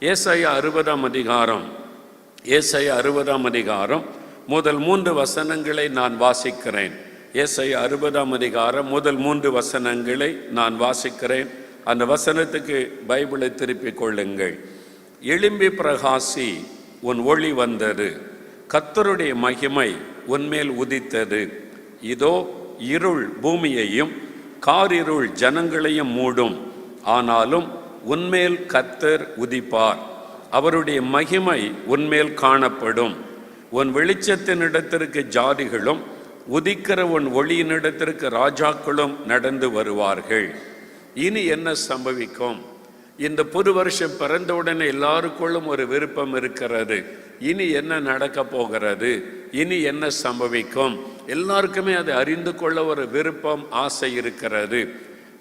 ஏசாயா அறுபதாம் அதிகாரம். ஏசாயா அறுபதாம் அதிகாரம். முதல் மூன்று வசனங்களை நான் வாசிக்கிறேன். ஏசாயா அறுபதாம் அதிகாரம். முதல் மூன்று வசனங்களை நான் வாசிக்கிறேன். அந்த வசனத்துக்கு பைபிளை திருப்பிக் கொள்ளுங்கள். எலும்பி பிரகாசி உன் ஒளி வந்தது. கத்தருடைய மகிமை உன்மேல் உதித்தது. இதோ இருள் பூமியையும் காரிருள் ஜனங்களையும் மூடும். ஆனாலும் உன்மேல் கத்தர் உதிப்பார். அவருடைய மகிமை உன்மேல் காணப்படும். உன் வெளிச்சத்தினிடத்திற்கு ஜாதிகளும் உதிக்கிற உன் ஒளியினிடத்திற்கு ராஜாக்களும் நடந்து வருவார்கள். இனி என்ன சம்பவிக்கும்? இந்த புது வருஷம் பிறந்தவுடனே எல்லாருக்குள்ளும் ஒரு விருப்பம் இருக்கிறது. இனி என்ன நடக்க போகிறது? இனி என்ன சம்பவிக்கும்? எல்லாருக்குமே அதை அறிந்து கொள்ள ஒரு விருப்பம் ஆசை இருக்கிறது.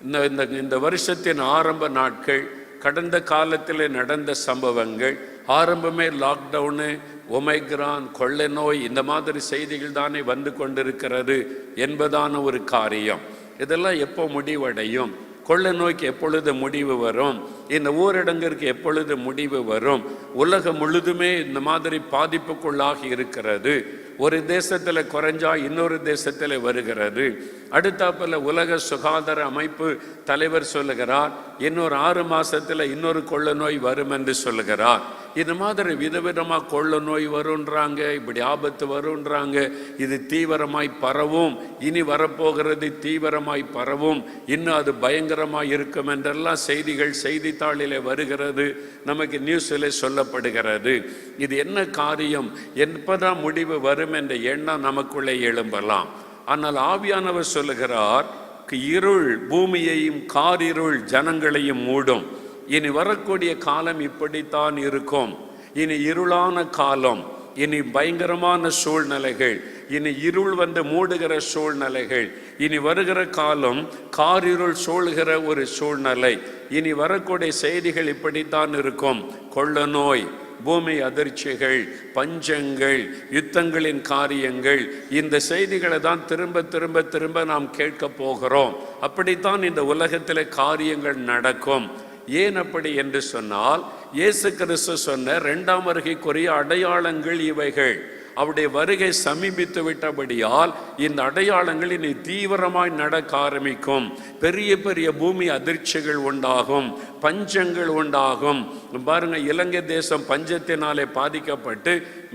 இந்த இந்த இந்த வருஷத்தின் ஆரம்ப நாட்கள் கடந்த காலத்தில் நடந்த சம்பவங்கள் ஆரம்பமே லாக்டவுனு ஒமைக்ரான் கொள்ளை நோய் இந்த மாதிரி செய்திகள் தானே வந்து கொண்டிருக்கிறது என்பதான ஒரு காரியம். இதெல்லாம் எப்போ முடிவடையும்? கொள்ளை நோய்க்கு எப்பொழுது முடிவு வரும்? இந்த ஊரடங்கிற்கு எப்பொழுது முடிவு வரும்? உலகம் முழுதுமே இந்த மாதிரி பாதிப்புக்குள்ளாகி இருக்கிறது. ஒரு தேசத்தில் குறைஞ்சா இன்னொரு தேசத்தில் வருகிறது. அடுத்தாப்பில் உலக சுகாதார அமைப்பு தலைவர் சொல்லுகிறார் இன்னொரு ஆறு மாதத்தில் இன்னொரு கொள்ள நோய் வரும் என்று சொல்லுகிறார். இது மாதிரி விதவிதமாக கொள்ள நோய் வருன்றாங்க இப்படி ஆபத்து வருன்றாங்க இது தீவிரமாய் பரவும் இனி வரப்போகிறது தீவிரமாய் பரவும் இன்னும் அது பயங்கரமாக இருக்கும் என்றெல்லாம் செய்திகள் செய்தித்தாளிலே வருகிறது நமக்கு நியூஸில் சொல்லப்படுகிறது. இது என்ன காரியம்? எப்பதான் முடிவு வரும் என்ற எண்ணம் நமக்குள்ளே எழும்பலாம். ஆனால் ஆவியானவர் சொல்லுகிறார் இருள் பூமியையும் காரிருள் ஜனங்களையும் மூடும். இனி வரக்கூடிய காலம் இப்படித்தான் இருக்கும். இனி இருளான காலம் இனி பயங்கரமான சூழ்நிலைகள் இனி இருள் வந்து மூடுகிற சூழ்நிலைகள் இனி வருகிற காலம் காரிருள் சூழ்கிற ஒரு சூழ்நிலை. இனி வரக்கூடிய செய்திகள் இப்படித்தான் இருக்கும். கொள்ள நோய் பூமி அதிர்ச்சிகள் பஞ்சங்கள் யுத்தங்களின் காரியங்கள் இந்த செய்திகளை தான் திரும்ப திரும்ப திரும்ப நாம் கேட்க போகிறோம். அப்படித்தான் இந்த உலகத்தில் காரியங்கள் நடக்கும். ஏன் அப்படி என்று சொன்னால் இயேசு கிறிஸ்து சொன்ன இரண்டாம் வருகைக்குரிய அடையாளங்கள் இவைகள். அவருடைய வருகை சமீபித்து விட்டபடியால் இந்த அடையாளங்கள் இனி தீவிரமாய் நடக்க ஆரம்பிக்கும். பெரிய பெரிய பூமி அதிர்ச்சிகள் உண்டாகும். பஞ்சங்கள் உண்டாகும். பாருங்க இலங்கை தேசம் பஞ்சத்தினாலே பாதிக்கப்பட்டு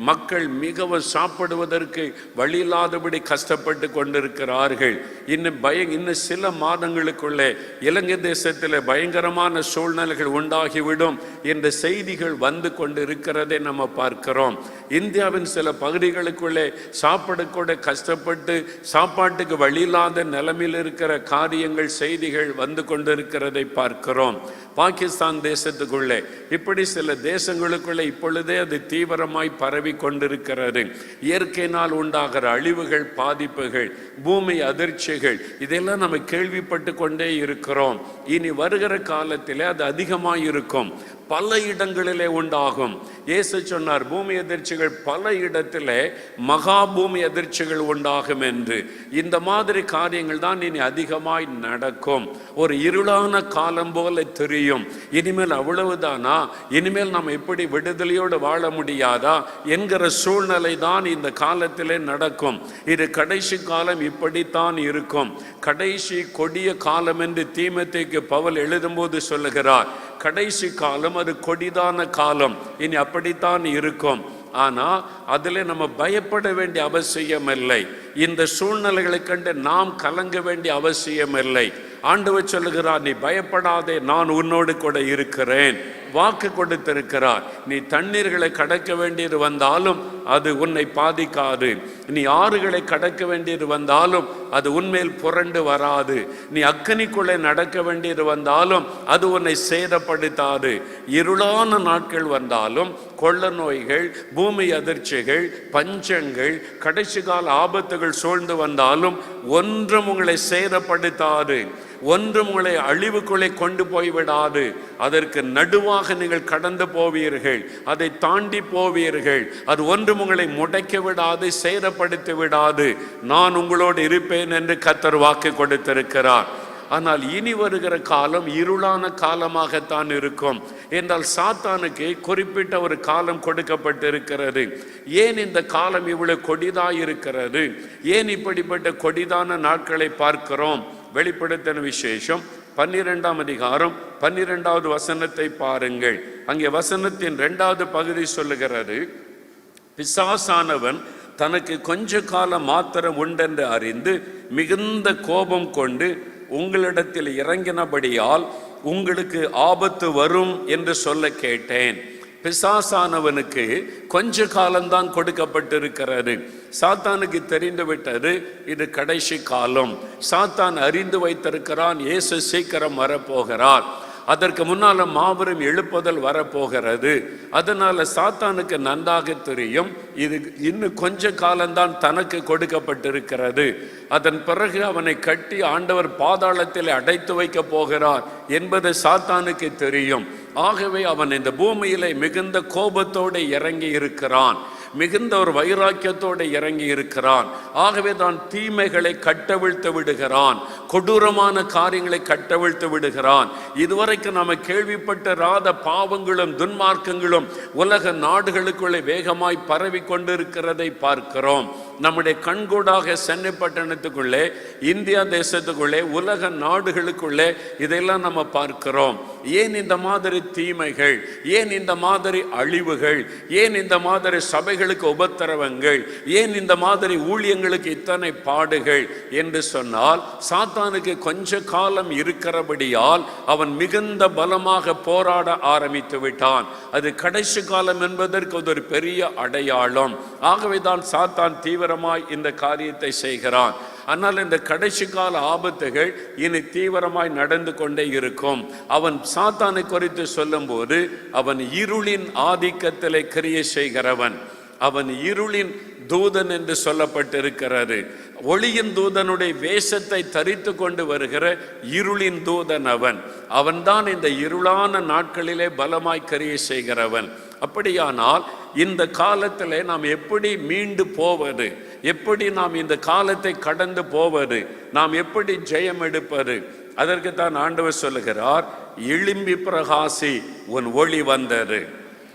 மக்கள் மிகவும் சாப்பிடுவதற்கு வழியில்லாதபடி கஷ்டப்பட்டு கொண்டிருக்கிறார்கள். இன்னும் பய இன்னும் சில மாதங்களுக்குள்ளே இலங்கை தேசத்தில் பயங்கரமான சூழ்நிலைகள் உண்டாகிவிடும் என்ற செய்திகள் வந்து கொண்டு இருக்கிறதை நம்ம பார்க்கிறோம். இந்தியாவின் சில பகுதிகளுக்குள்ளே சாப்பிட கூட கஷ்டப்பட்டு சாப்பாட்டுக்கு வழியில்லாத நிலைமையில் இருக்கிற காரியங்கள் செய்திகள் வந்து கொண்டிருக்கிறதை பார்க்கிறோம். பாகிஸ்தான் தேசத்துக்குள்ளே. இப்படி சில தேசங்களுக்குள்ளே இப்பொழுதே அது தீவிரமாய் பரவி கொண்டிருக்கிறது இயற்கையினால் உண்டாகிற அழிவுகள் பாதிப்புகள் பூமி அதிர்ச்சிகள் இதெல்லாம் நம்ம கேள்விப்பட்டு கொண்டே இருக்கிறோம். இனி வருகிற காலத்திலே அது அதிகமாக இருக்கும் பல இடங்களிலே உண்டாகும். இயேசு சொன்னார் பூமி எதிர்ச்சிகள் பல இடத்திலே மகா பூமி அதிர்ச்சிகள் உண்டாகும் என்று. இந்த மாதிரி காரியங்கள் தான் இனி அதிகமாய் நடக்கும். ஒரு இருளான காலம் போல தெரியும். இனிமேல் அவ்வளவுதானா? இனிமேல் நாம் எப்படி விடுதலையோடு வாழ முடியாதா? என்கிற சூழ்நிலை தான் இந்த காலத்திலே நடக்கும். இது கடைசி காலம் இப்படித்தான் இருக்கும். கடைசி கொடிய காலம் என்று தீமத்தைக்கு பவல் எழுதும்போது சொல்லுகிறார் கடைசி காலம் அது கொடிதான காலம். இனி அப்படித்தான் இருக்கும். ஆனால் அதில் நம்ம பயப்பட வேண்டிய அவசியம் இல்லை இந்த சூழ்நிலைகளை கண்டு நாம் கலங்க வேண்டிய அவசியம் இல்லை ஆண்டவர் சொல்லுகிறார் நீ பயப்படாதே நான் உன்னோடு கூட இருக்கிறேன். வாக்கு கொடுத்திருக்கிறார். நீ தண்ணீர்களை கடக்க வேண்டியது வந்தாலும் அது உன்னை பாதிக்காது. நீ ஆறுகளை கடக்க வேண்டியது வந்தாலும் அது உன்மேல் புரண்டு வராது. நீ அக்கனிக்குள்ளே நடக்க வேண்டியது வந்தாலும் அது உன்னை சேதப்படுத்தாது. இருளான நாட்கள் வந்தாலும் கொள்ள நோய்கள் பூமி அதிர்ச்சிகள் பஞ்சங்கள் கடைசி கால ஆபத்துகள் சூழ்ந்து வந்தாலும் ஒன்றும் உங்களை சேதப்படுத்தாது. ஒன்றும் உங்களை அழிவுக்குள்ளே கொண்டு போய்விடாது. அதற்கு நடுவாக நீங்கள் கடந்து போவீர்கள். அதை தாண்டி போவீர்கள். அது ஒன்றும் உங்களை முடைக்க விடாது சேதப்படுத்தி விடாது. நான் உங்களோடு இருப்பேன் என்று கத்தர் வாக்கு கொடுத்திருக்கிறார். ஆனால் இனி வருகிற காலம் இருளான காலமாகத்தான் இருக்கும். என்றால் சாத்தானுக்கு குறிப்பிட்ட ஒரு காலம் கொடுக்கப்பட்டிருக்கிறது. ஏன் இந்த காலம் இவ்வளவு கொடிதாயிருக்கிறது? ஏன் இப்படிப்பட்ட கொடிதான நாட்களை பார்க்கிறோம்? வெளிப்படுத்தின விசேஷம். பன்னிரெண்டாம் அதிகாரம் பன்னிரெண்டாவது வசனத்தை பாருங்கள். அங்கே வசனத்தின் ரெண்டாவது பகுதி சொல்லுகிறது பிசாசானவன் தனக்கு கொஞ்ச காலம் மாத்திரம் உண்டென்று அறிந்து மிகுந்த கோபம் கொண்டு உங்களிடத்தில் இறங்கினபடியால் உங்களுக்கு ஆபத்து வரும் என்று சொல்ல கேட்டேன். பிசாசானவனுக்கு கொஞ்ச காலம்தான் கொடுக்கப்பட்டிருக்கிறாரு சாத்தானுக்கு தெரிந்து விட்டது இது கடைசி காலம். சாத்தான் அறிந்து வைத்திருக்கிறான் இயேசு சீக்கிரம் வரப்போகிறார். அதற்கு முன்னால மாபெரும் எழுப்புதல் வரப்போகிறது. அதனால சாத்தானுக்கு நன்றாக தெரியும் இது இன்னும் கொஞ்ச காலம்தான் தனக்கு கொடுக்கப்பட்டிருக்கிறது. அதன் பிறகு அவனை கட்டி ஆண்டவர் பாதாளத்தில் அடைத்து வைக்க போகிறார் என்பது சாத்தானுக்கு தெரியும். ஆகவே அவன் இந்த பூமியிலே மிகுந்த கோபத்தோடு இறங்கி இருக்கிறான். மிகுந்த ஒரு வைராக்கியத்தோடு இறங்கி இருக்கிறான். ஆகவே தான் தீமைகளை கட்டவிழ்த்து விடுகிறான். கொடூரமான காரியங்களை கட்டவிழ்த்து விடுகிறான். இதுவரைக்கும் நம்ம கேள்விப்பட்ட பாவங்களும் துன்மார்க்கங்களும் உலக நாடுகளுக்குள்ளே வேகமாய் பரவி கொண்டிருக்கிறதை பார்க்கிறோம். நம்முடைய கண்கூடாக சென்னை பட்டணத்துக்குள்ளே இந்தியா தேசத்துக்குள்ளே உலக நாடுகளுக்குள்ளே இதெல்லாம் நம்ம பார்க்கிறோம். ஏன் இந்த மாதிரி தீமைகள்? ஏன் இந்த மாதிரி அழிவுகள்? ஏன் இந்த மாதிரி சபைகளுக்கு உபத்திரவங்கள்? ஏன் இந்த மாதிரி ஊழியங்களுக்கு இத்தனை பாடுகள்? என்று சொன்னால் சாத்தானுக்கு கொஞ்ச காலம் இருக்கிறபடியால் அவன் மிகுந்த பலமாக போராட ஆரம்பித்து விட்டான். அது கடைசி காலம் என்பதற்கு அது ஒரு பெரிய அடையாளம். ஆகவே தான் சாத்தான் தீவிரமாய் இந்த காரியத்தை செய்கிறான். ஆனால் இந்த கடைசி கால ஆபத்துகள் இனி தீவிரமாய் நடந்து கொண்டே இருக்கும். அவன் சாத்தானை குறித்து சொல்லும்போது அவன் இருளின் ஆதிக்கத்திலே கிரியை செய்கிறவன். அவன் இருளின் தூதன் என்று சொல்லப்பட்டிருக்கிறது. ஒளியின் தூதனுடைய வேஷத்தை தரித்து கொண்டு வருகிற இருளின் தூதன் அவன். அவன்தான் இந்த இருளான நாட்களிலே பலமாய் கரிய செய்கிறவன். அப்படியானால் இந்த காலத்தில் நாம் எப்படி மீண்டு போவது? எப்படி நாம் இந்த காலத்தை கடந்து போவது? நாம் எப்படி ஜெயம் எடுப்பது? அதற்கு தான் ஆண்டவர் சொல்லுகிறார் எழும்பி பிரகாசி உன் ஒளி வந்தது.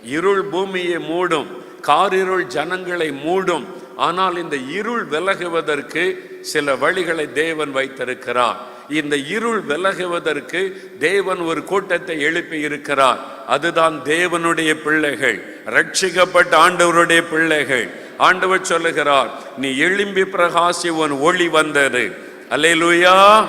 இருள் பூமியை மூடும் காரிருள் ஜனங்களை மூடும் ஆனால் இந்த இருள் விலகுவதற்கு சில வழிகளை தேவன் வைத்திருக்கிறார். இந்த இருள் விலகுவதற்கு தேவன் ஒரு கூட்டத்தை எழுப்பி இருக்கிறார். அதுதான் தேவனுடைய பிள்ளைகள் ரட்சிக்கப்பட்ட ஆண்டவருடைய பிள்ளைகள். ஆண்டவர் சொல்லுகிறார் நீ எழும்பி பிரகாசி உன் ஒளி வந்தது. அல்லேலூயா!